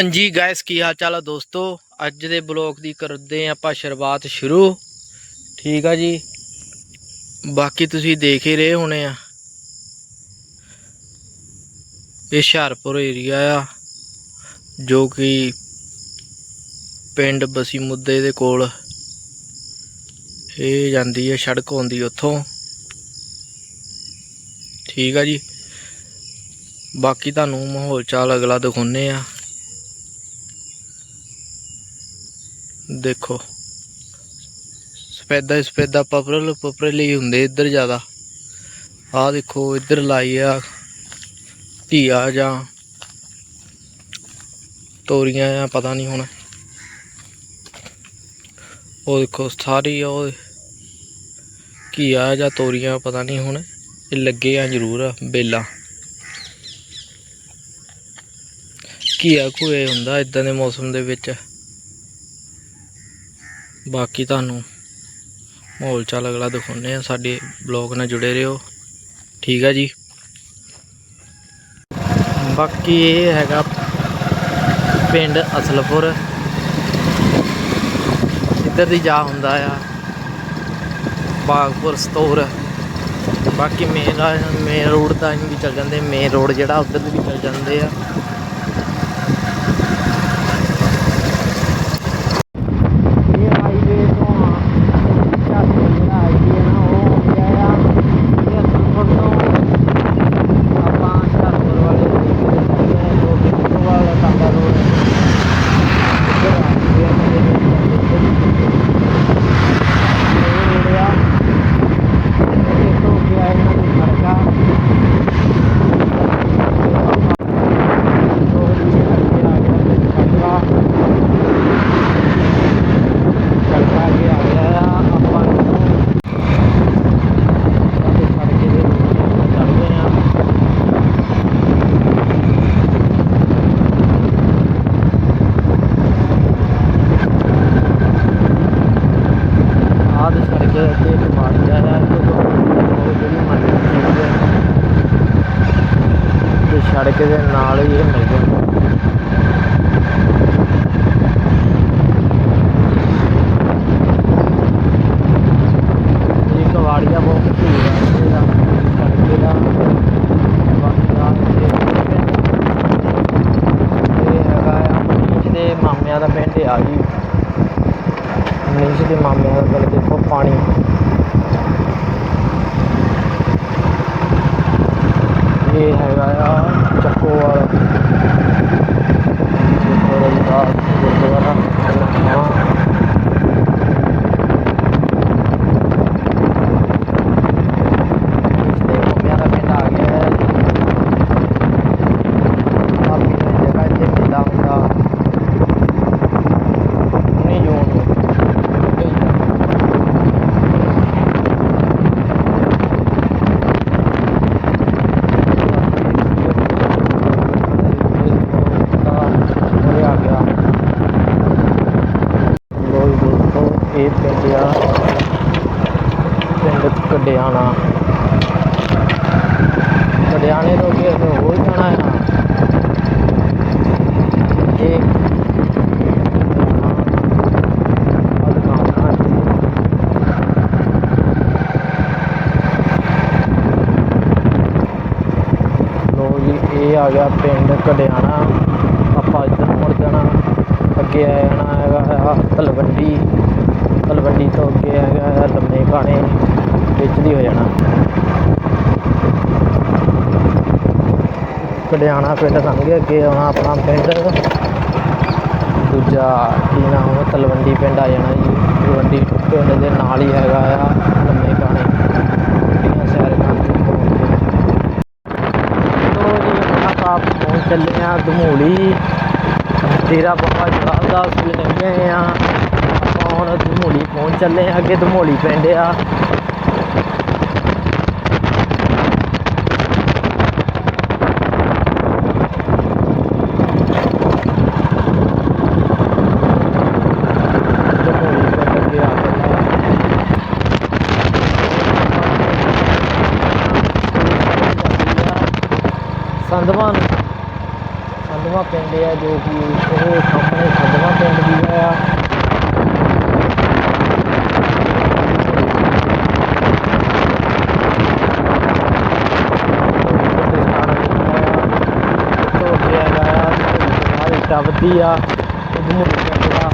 ਹਾਂਜੀ ਗਾਇਸ ਕੀ ਹਾਲ ਚਾਲ ਆ ਦੋਸਤੋ? ਅੱਜ ਦੇ ਬਲੌਗ ਦੀ ਕਰਦੇ ਆਂ ਆਪਾਂ ਸ਼ੁਰੂਆਤ ਸ਼ੁਰੂ। ਠੀਕ ਆ ਜੀ? ਬਾਕੀ ਤੁਸੀਂ ਦੇਖ ਹੀ ਰਹੇ ਹੋਣੇ ਆ। ਇਹ ਹੁਸ਼ਿਆਰਪੁਰ ਏਰੀਆ ਆ, ਜੋ ਕਿ ਪਿੰਡ ਬਸੀ ਮੁੱਦੇ ਦੇ ਕੋਲ। ਇਹ ਜਾਂਦੀ ਹੈ ਸੜਕ ਆਉਂਦੀ ਉੱਥੋਂ। ਠੀਕ ਆ ਜੀ? ਬਾਕੀ ਤੁਹਾਨੂੰ ਮਾਹੌਲ ਚਾਲ ਅਗਲਾ ਦਿਖਾਉਨੇ ਆ। ਦੇਖੋ। ਸਫੈਦਾ ਸਫੈਦਾ, ਪਪਰਲ ਪਪਰਲ ਹੀ ਹੁੰਦੇ ਇੱਧਰ ਜ਼ਿਆਦਾ। ਆਹ ਦੇਖੋ, ਇੱਧਰ ਲਾਈ ਆ ਘੀਆ ਜਾਂ ਤੋਰੀਆਂ ਆ ਪਤਾ ਨਹੀਂ ਹੁਣ। ਉਹ ਦੇਖੋ, ਸਾਰੀ ਉਹ ਘੀਆ ਜਾਂ ਤੋਰੀਆਂ, ਪਤਾ ਨਹੀਂ ਹੁਣ ਇਹ ਲੱਗੇ ਆ ਜ਼ਰੂਰ ਆ ਬੇਲਾਂ। ਘੀਆ ਘੂਏ ਹੁੰਦਾ ਇਦਾਂ ਦੇ ਮੌਸਮ ਦੇ ਵਿੱਚ। ਬਾਕੀ ਤੁਹਾਨੂੰ ਮਾਹੌਲ ਚਾਲ ਅਗਲਾ ਦਿਖਾਉਂਦੇ ਆ ਸਾਡੇ ਬਲੌਗ ਨਾਲ ਜੁੜੇ ਰਹੋ। ਠੀਕ ਆ ਜੀ? ਬਾਕੀ ਇਹ ਹੈਗਾ ਪਿੰਡ ਅਸਲਪੁਰ। ਇੱਧਰ ਦੀ ਜਾ ਹੁੰਦਾ ਆ ਬਾਗਪੁਰ ਸਤੌਰ ਬਾਕੀ ਮੇਨ ਮੇਨ ਰੋਡ ਤਾਂ ਵੀ ਚੱਲ ਜਾਂਦੇ ਮੇਨ ਰੋਡ ਜਿਹੜਾ ਉੱਧਰ ਦੀ ਵੀ ਚੱਲ ਜਾਂਦੇ ਆ ਇਹ ਹਾਈਵੇ ਤੋਂ ਹੁਸ਼ਿਆਰਪੁਰ ਜਿਹੜਾ ਹਾਈਵੇ ਹੈ ਨਾ ਉਹ ਹੋ ਗਿਆ ਆ ਇਹ ਅਸਲਪੁਰ ਤੋਂ ਆਪਾਂ ਹੁਸ਼ਿਆਰਪੁਰ ਵਾਲੇ ਰੋਡ ਤੇ ਜੋ ਕਿ ਵਾਲਾ ਟਾਂਡਾ ਰੋਡ ਇੱਧਰ ਆ ਗਏ ਆ ਮੇਰੇ ਇਹ ਰੋਡ ਆ ਇਹ ਤੋਂ ਗਿਆ ਇਹਨਾਂ ਦੀ ਸੜਕਾਂ ਉਹ ਜਿਹੜਾ ਅੱਗੇ ਆ ਗਿਆ ਤੇ ਸੜਕਾਂ ਸੜਕਾਂ ਅੱਗੇ ਆ ਗਿਆ ਆ ਆਪਾਂ ਨੂੰ ਅਤੇ ਸੜਕੇ ਦੇ ਉੱਤੇ ਚੱਲ ਗਏ ਆ ਆਹ ਤੇ ਸੜਕੇ ਅੱਗੇ ਇੱਕ ਮਾੜੀ ਆ ਤੇ ਉਹ ਜਿਹੜੀ ਮੰਡੀ ਹੈ ਤੇ ਸੜਕ ਦੇ ਨਾਲ ਹੀ ਇਹ ਮਿਲ ਜਾਂਦਾ ਇਹ ਕਵਾੜੀਆ ਬਹੁਤ ਮਸ਼ਹੂਰ ਆ, ਇਹਦਾ ਸੜਕੇ ਦਾ ਮਨੀਸ਼ ਦੇ ਮਾਮਿਆਂ ਦਾ ਪਿੰਡ ਆ ਜੀ। ਮਨੀਸ਼ ਦੇ ਮਾਮਿਆਂ ਦਾ ਪਿੰਡ ਦੇਖੋ, ਪਾਣੀ। ਇਹ ਹੈਗਾ ਆ ਚੱਕੋਵਾਲ ਦੇਖੋ ਰਵਿਦਾਸ ਗੁਰਦੁਆਰਾ ਨਵਾਂ ਇਸਦੇ ਮੰਮਿਆਂ ਦਾ ਪਿੰਡ ਆ ਗਿਆ ਹੈ ਕਾਫੀ ਜਗ੍ਹਾ ਤੇ ਮੇਲਾ ਹੁੰਦਾ 19 ਜੂਨ ਨੂੰ ਠੀਕ ਹੈ ਜੀ। ਉਰੇ ਆ ਗਿਆ ਲੋ ਜੀ ਦੋਸਤੋ ਇਹ ਪਿੰਡ ਆ ਪਿੰਡ ਕਡਿਆਣਾ ਤੋਂ ਅੱਗੇ ਅਸੀਂ ਹੋਰ ਜਾਣਾ ਆ। ਇਹ ਆ ਲੋ ਜੀ, ਇਹ ਆ ਗਿਆ ਪਿੰਡ ਕਡਿਆਣਾ ਆਪਾਂ ਇੱਧਰ ਮੁੜ ਜਾਣਾ ਅੱਗੇ ਆ ਜਾਣਾ ਹੈਗਾ ਆ ਤਲਵੰਡੀ ਤਲਵੰਡੀ ਤੋਂ ਅੱਗੇ ਹੈਗਾ ਆ ਲੰਮੇ ਕਾਣੇ ਵਿੱਚ ਦੀ ਹੋ ਜਾਣਾ। ਕਡਿਆਣਾ ਪਿੰਡ ਲੰਘ ਕੇ ਅੱਗੇ ਆਉਣਾ ਆਪਣਾ ਪਿੰਡ। ਦੂਜਾ ਕੀ ਨਾਮ ਉਹ ਤਲਵੰਡੀ ਪਿੰਡ ਆ ਜਾਣਾ ਜੀ। ਤਲਵੰਡੀ ਪਿੰਡ ਦੇ ਨਾਲ ਹੀ ਹੈਗਾ ਆ, ਲੰਮੇ ਕਾਣੇ। ਗੱਡੀਆਂ ਸੈਰ ਕਰਕੇ ਜੀ ਹੁਣ ਪਹੁੰਚ ਚੱਲੇ ਆ, ਧਮੂਲੀ। ਤੇਰਾ ਬਾਬਾ ਜਵਾਬ ਦਾਸ ਵੀ ਨਹੀਂ ਗਏ ਆ ਹੁਣ ਧਮੂਲੀ ਪਹੁੰਚ ਚੱਲੇ ਆ, ਅੱਗੇ ਧਮੂਲੀ ਪਿੰਡ ਆ ਧਮੂਲੀ ਪਿੰਡ ਅੱਗੇ ਆ ਗਿਆ ਸੰਧਵਾਨ ਸੰਧਵਾਨ ਸਦਮਾ ਪਿੰਡ ਆ ਜੋ ਕਿ ਇਹ ਸਾਹਮਣੇ ਸਦਮਾ ਪਿੰਡ ਵੀ ਆ। ਟੱਬਦੀ ਆ ਉਹਨੂੰ ਜਿਹੜਾ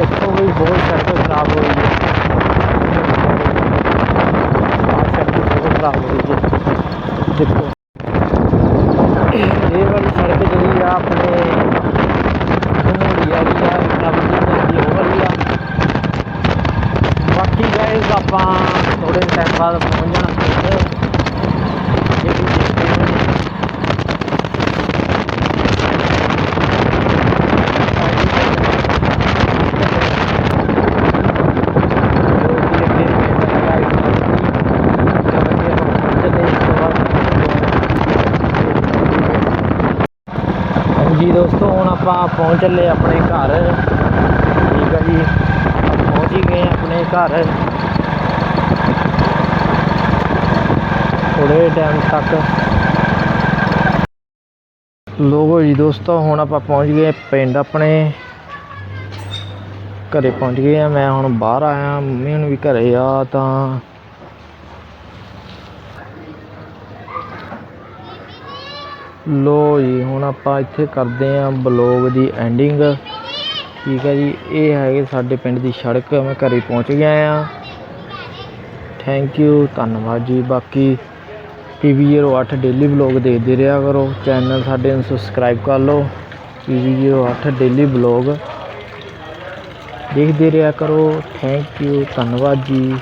ਇੱਥੋਂ ਵੀ ਬਹੁਤ ਸੈਕਟਰ ਖਰਾਬ ਹੋਈ ਹੈ। ਆਹ ਬਹੁਤ ਖਰਾਬ ਹੋਈ ਹੈ। ਦੇਖੋ ਇਹ ਵਾਲੀ ਸੜਕ ਜਿਹੜੀ ਆ ਆਪਣੇ ਘਮੂੜੀ ਵਾਲੀ ਆ ਟੱਬਦੀ ਜਾਂਦੀ ਉਹ ਵਾਲੀ ਆ ਬਾਕੀ ਗਾਇਸ ਆਪਾਂ ਥੋੜੇ ਟਾਈਮ ਬਾਅਦ ਪਹੁੰਚ ਜਾਣਾ ਪਿੰਡ ਇਹ ਵੀ ਦੇਖਦੇ ਹਾਂ ਜੀ ਦੋਸਤੋ ਹੁਣ ਆਪਾਂ ਪਹੁੰਚ ਚੱਲੇ ਆਪਣੇ ਘਰ। ਠੀਕ ਹੈ ਜੀ। ਪਹੁੰਚ ਹੀ ਗਏ ਆਪਣੇ ਘਰ। ਥੋੜੇ ਟਾਈਮ ਤੱਕ। ਲੋਗੋ ਜੀ ਦੋਸਤੋ, ਹੁਣ ਆਪਾਂ ਪਹੁੰਚ ਗਏ ਪਿੰਡ ਆਪਣੇ। ਘਰੇ ਪਹੁੰਚ ਗਏ ਆ ਮੈਂ ਹੁਣ ਬਾਹਰ ਆਇਆ, ਮੰਮੀ ਹੁਣ ਵੀ ਘਰੇ ਆ ਤਾਂ ਲੋ ਜੀ, ਹੁਣ ਆਪਾਂ ਇੱਥੇ ਕਰਦੇ ਆ ਬਲੌਗ ਦੀ ਐਂਡਿੰਗ ਠੀਕ ਹੈ ਜੀ, ਇਹ ਹੈਗੇ ਸਾਡੇ ਪਿੰਡ ਦੀ ਸੜਕ, ਮੈਂ ਘਰੇ ਪਹੁੰਚ ਗਿਆ ਆ ਥੈਂਕ ਯੂ ਧੰਨਵਾਦ ਜੀ। ਬਾਕੀ ਟੀਵੀ 08 ਡੇਲੀ ਬਲੌਗ ਦੇਖਦੇ ਰਿਹਾ ਕਰੋ। ਚੈਨਲ ਸਾਡੇ ਨੂੰ ਸਬਸਕ੍ਰਾਈਬ ਕਰ ਲਓ। ਟੀਵੀ 08 ਡੇਲੀ ਬਲੌਗ ਦੇਖਦੇ ਰਿਹਾ ਕਰੋ। ਥੈਂਕ ਯੂ ਧੰਨਵਾਦ ਜੀ।